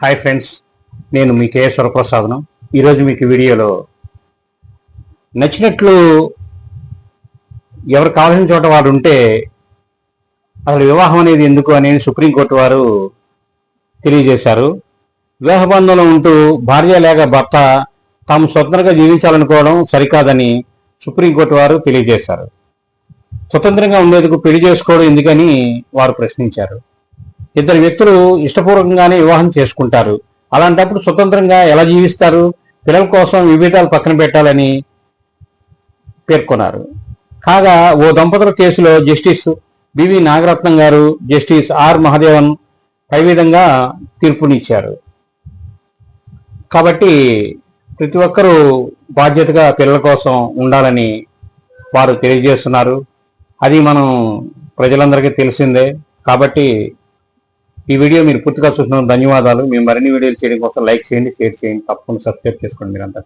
Hi friends నేను మీ కే స్వరప్రసాదను ఈరోజు మీకు వీడియోలో నచ్చినట్లు ఎవరు కావాల్సిన చోట వారు ఉంటే అసలు వివాహం అనేది ఎందుకు అనేది సుప్రీంకోర్టు వారు తెలియజేశారు. వివాహ బంధంలో ఉంటూ భార్య లేక భర్త తాము స్వతంత్రంగా జీవించాలనుకోవడం సరికాదని సుప్రీంకోర్టు వారు తెలియజేశారు. స్వతంత్రంగా ఉండేందుకు పెళ్ళి చేసుకోవడం ఎందుకని వారు ప్రశ్నించారు. ఇద్దరు వ్యక్తులు ఇష్టపూర్వకంగానే వివాహం చేసుకుంటారు. అలాంటప్పుడు స్వతంత్రంగా ఎలా జీవిస్తారు? పిల్లల కోసం విభేదాలు పక్కన పెట్టాలని పేర్కొన్నారు. కాగా ఓ దంపతుల కేసులో జస్టిస్ బివి నాగరత్నం గారు జస్టిస్ ఆర్. మహదేవన్ పై విధంగా తీర్పునిచ్చారు. కాబట్టి ప్రతి ఒక్కరూ బాధ్యతగా పిల్లల కోసం ఉండాలని వారు తెలియజేస్తున్నారు. అది మనం ప్రజలందరికీ తెలిసిందే. కాబట్టి ఈ వీడియో మీరు పూర్తిగా చూసిన ధన్యవాదాలు. మేము మరిన్ని వీడియోలు చేయడం కోసం లైక్ చేయండి షేర్ చేయండి. తప్పకుండా సబ్స్క్రైబ్ చేసుకోండి మీరంతా.